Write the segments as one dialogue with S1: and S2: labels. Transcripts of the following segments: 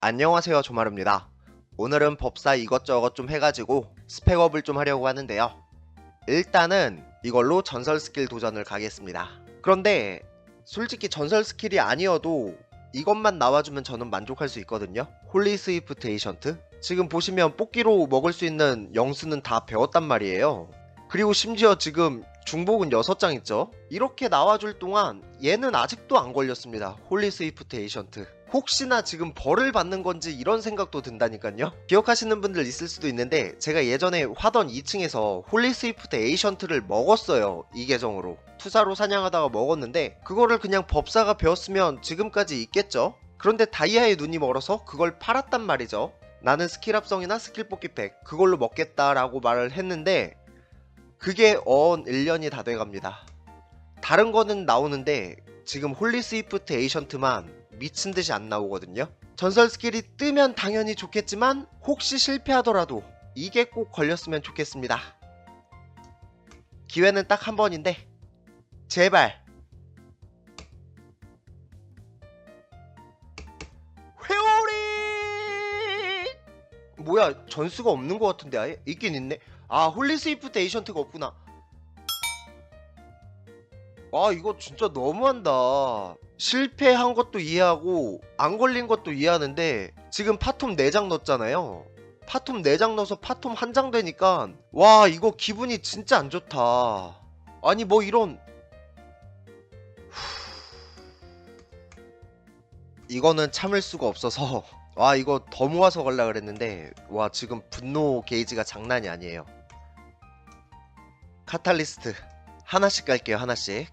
S1: 안녕하세요 조마루입니다. 오늘은 법사 이것저것 좀 해가지고 스펙업을 좀 하려고 하는데요. 일단은 이걸로 전설 스킬 도전을 가겠습니다. 그런데 솔직히 전설 스킬이 아니어도 이것만 나와주면 저는 만족할 수 있거든요. 홀리 스위프트 에이션트 지금 보시면 뽑기로 먹을 수 있는 영수는 다 배웠단 말이에요. 그리고 심지어 지금 중복은 6장 있죠? 이렇게 나와줄 동안 얘는 아직도 안 걸렸습니다. 홀리 스위프트 에이션트. 혹시나 지금 벌을 받는 건지 이런 생각도 든다니까요. 기억하시는 분들 있을 수도 있는데 제가 예전에 화던 2층에서 홀리 스위프트 에이션트를 먹었어요. 이 계정으로. 투사로 사냥하다가 먹었는데 그거를 그냥 법사가 배웠으면 지금까지 있겠죠? 그런데 다이아의 눈이 멀어서 그걸 팔았단 말이죠. 나는 스킬 합성이나 스킬 뽑기 팩 그걸로 먹겠다라고 말을 했는데 그게 어언 1년이 다 돼갑니다. 다른 거는 나오는데 지금 홀리 스위프트 에이션트만 미친 듯이 안 나오거든요. 전설 스킬이 뜨면 당연히 좋겠지만 혹시 실패하더라도 이게 꼭 걸렸으면 좋겠습니다. 기회는 딱 한 번인데 제발 회오리 뭐야 전수가 없는 것 같은데 아예 있긴 있네. 아 홀리 스위프트 에이션트가 없구나. 아 이거 진짜 너무한다. 실패한 것도 이해하고 안 걸린 것도 이해하는데 지금 파톰 4장 넣었잖아요. 파톰 4장 넣어서 파톰 한 장 되니까 와 이거 기분이 진짜 안 좋다. 아니 뭐 이런 이거는 참을 수가 없어서 와 이거 더 모아서 걸라 그랬는데 와 지금 분노 게이지가 장난이 아니에요. 카탈리스트 하나씩 갈게요 하나씩.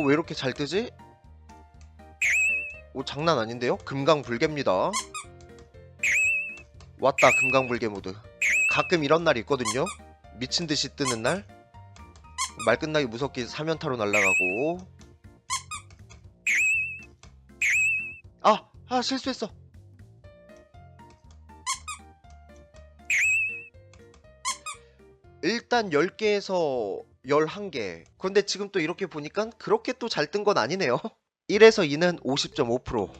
S1: 어, 왜 이렇게 잘 뜨지? 오, 장난 아닌데요? 금강불개입니다. 왔다, 금강불개 모드. 가끔 이런 날이 있거든요? 미친 듯이 뜨는 날? 말 끝나기 무섭게 사면타로 날아가고. 아! 아, 실수했어! 일단 10개에서 11개. 근데 지금 또 이렇게 보니까 그렇게 또 잘 뜬 건 아니네요. 1에서 2는 50.5%.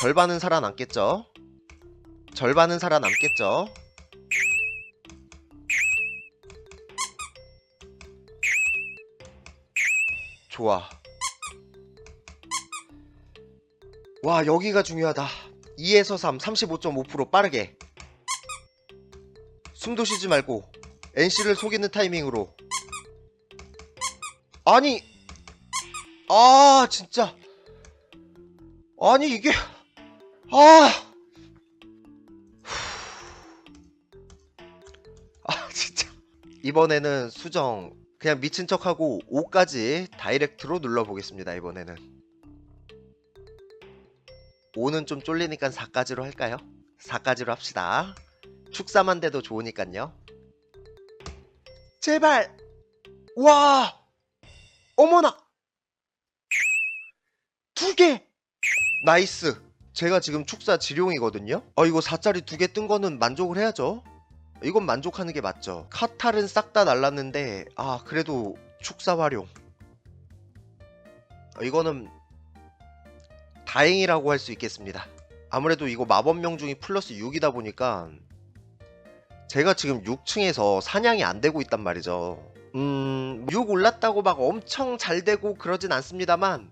S1: 절반은 살아남겠죠? 절반은 살아남겠죠? 좋아. 와, 여기가 중요하다. 2에서 3, 35.5% 빠르게. 숨도 쉬지 말고 NC를 속이는 타이밍으로. 아니! 아 진짜. 아니 이게 아. 아, 진짜. 이번에는 수정. 그냥 미친 척하고 5까지 다이렉트로 눌러보겠습니다 이번에는. 5는 좀 쫄리니까 4까지로 할까요? 4까지로 합시다. 축사만 돼도 좋으니깐요 제발. 와. 어머나. 두 개. 나이스. 제가 지금 축사 지룡이거든요. 어 이거 4짜리 두 개 뜬 거는 만족을 해야죠. 이건 만족하는 게 맞죠. 카탈은 싹 다 날랐는데 아 그래도 축사 활용. 어, 이거는 다행이라고 할 수 있겠습니다. 아무래도 이거 마법 명중이 플러스 6이다 보니까 제가 지금 6층에서 사냥이 안 되고 있단 말이죠. 음, 6 올랐다고 막 엄청 잘 되고 그러진 않습니다만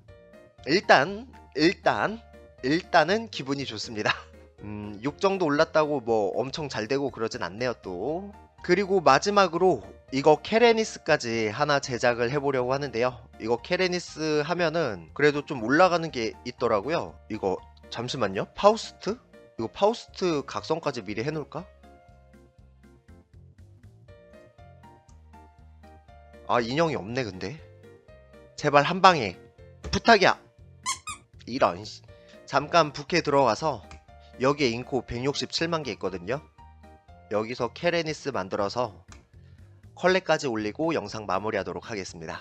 S1: 일단 일단 일단은 기분이 좋습니다. 음, 6 정도 올랐다고 뭐 엄청 잘 되고 그러진 않네요 또. 그리고 마지막으로 이거 케레니스까지 하나 제작을 해보려고 하는데요. 이거 케레니스 하면은 그래도 좀 올라가는 게 있더라고요. 이거 잠시만요. 파우스트? 이거 파우스트 각성까지 미리 해놓을까? 아 인형이 없네 근데. 제발 한 방에. 부탁이야. 이런 씨. 잠깐 부캐 들어가서 여기에 인코 167만 개 있거든요. 여기서 케레니스 만들어서 컬렉까지 올리고 영상 마무리하도록 하겠습니다.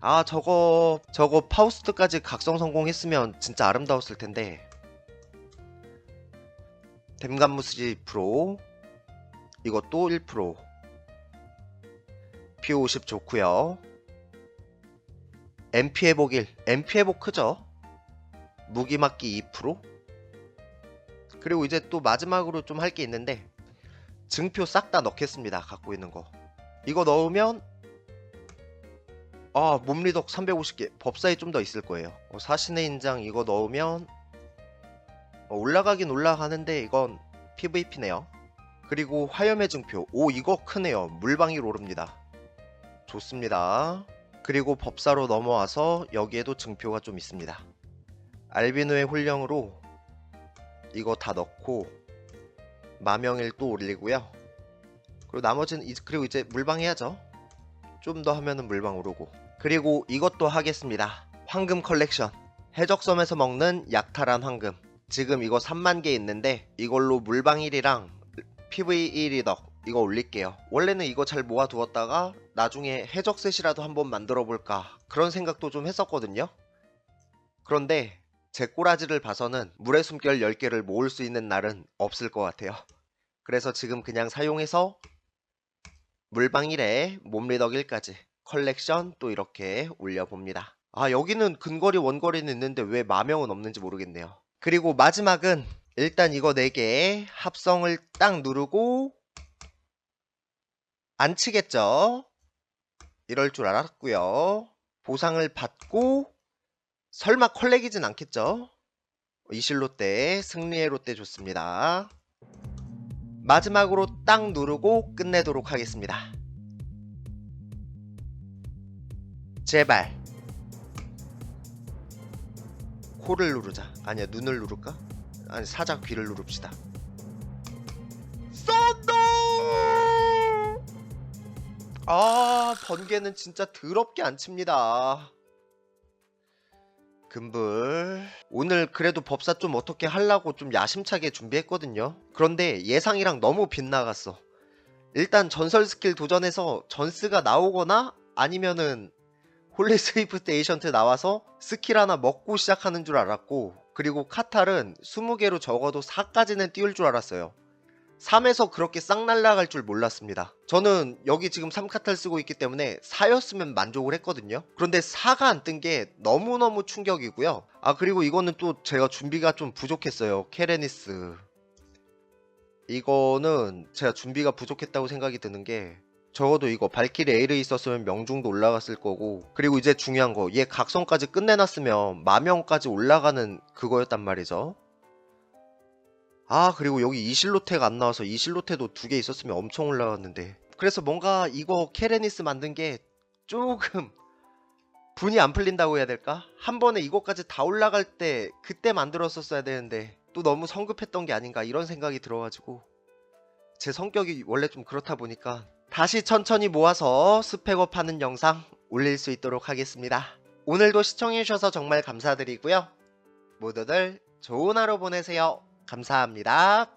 S1: 아 저거 저거 파우스트까지 각성 성공했으면 진짜 아름다웠을 텐데. 댐감무스지 프로. 이것도 1% P50 좋고요. MP 회복 1 MP 회복 크죠? 무기 맞기 2% 그리고 이제 또 마지막으로 좀 할 게 있는데 증표 싹 다 넣겠습니다 갖고 있는 거. 이거 넣으면 아 몸리덕 350개 법사에 좀 더 있을 거예요. 어, 사신의 인장 이거 넣으면 어, 올라가긴 올라가는데 이건 PVP네요. 그리고 화염의 증표. 오 이거 크네요. 물방울 오릅니다 좋습니다. 그리고 법사로 넘어와서 여기에도 증표가 좀 있습니다. 알비노의 훈령으로 이거 다 넣고 마명일 또 올리고요. 그리고 나머지는 이- 그리고 이제 물방 해야죠. 좀 더 하면은 물방 오르고. 그리고 이것도 하겠습니다. 황금 컬렉션. 해적섬에서 먹는 약탈한 황금. 지금 이거 3만 개 있는데 이걸로 물방 1이랑 PV 1이 덕 이거 올릴게요. 원래는 이거 잘 모아두었다가 나중에 해적셋이라도 한번 만들어 볼까 그런 생각도 좀 했었거든요. 그런데 제 꼬라지를 봐서는 물의 숨결 10개를 모을 수 있는 날은 없을 것 같아요. 그래서 지금 그냥 사용해서 물방 1에 몸리덕 1까지 컬렉션 또 이렇게 올려봅니다. 아 여기는 근거리 원거리는 있는데 왜 마명은 없는지 모르겠네요. 그리고 마지막은 일단 이거 4개 합성을 딱 누르고 안 치겠죠? 이럴 줄 알았고요. 보상을 받고 설마 컬렉이진 않겠죠? 이실 롯데 승리의 롯데 좋습니다. 마지막으로 딱 누르고 끝내도록 하겠습니다. 제발. 코를 누르자. 아니야 눈을 누를까? 아니 사자 귀를 누릅시다 아 번개는 진짜 더럽게 안 칩니다. 금불. 오늘 그래도 법사 좀 어떻게 하려고 좀 야심차게 준비했거든요. 그런데 예상이랑 너무 빗나갔어. 일단 전설 스킬 도전에서 전스가 나오거나 아니면은 홀리 스위프트 에이션트 나와서 스킬 하나 먹고 시작하는 줄 알았고 그리고 카탈은 20개로 적어도 4까지는 띄울 줄 알았어요 3에서 그렇게 싹 날라갈 줄 몰랐습니다. 저는 여기 지금 3카탈 쓰고 있기 때문에 4였으면 만족을 했거든요. 그런데 4가 안 뜬 게 너무너무 충격이고요. 아 그리고 이거는 또 제가 준비가 좀 부족했어요. 케레니스. 이거는 제가 준비가 부족했다고 생각이 드는 게 적어도 이거 발키리 에이르 있었으면 명중도 올라갔을 거고 그리고 이제 중요한 거 얘 각성까지 끝내놨으면 마명까지 올라가는 그거였단 말이죠 아 그리고 여기 이실로테가 안 나와서 이실로테도 두 개 있었으면 엄청 올라갔는데 그래서 뭔가 이거 케레니스 만든 게 조금 분이 안 풀린다고 해야 될까? 한 번에 이거까지 다 올라갈 때 그때 만들었었어야 되는데 또 너무 성급했던 게 아닌가 이런 생각이 들어가지고 제 성격이 원래 좀 그렇다 보니까 다시 천천히 모아서 스펙업 하는 영상 올릴 수 있도록 하겠습니다. 오늘도 시청해주셔서 정말 감사드리고요. 모두들 좋은 하루 보내세요. 감사합니다.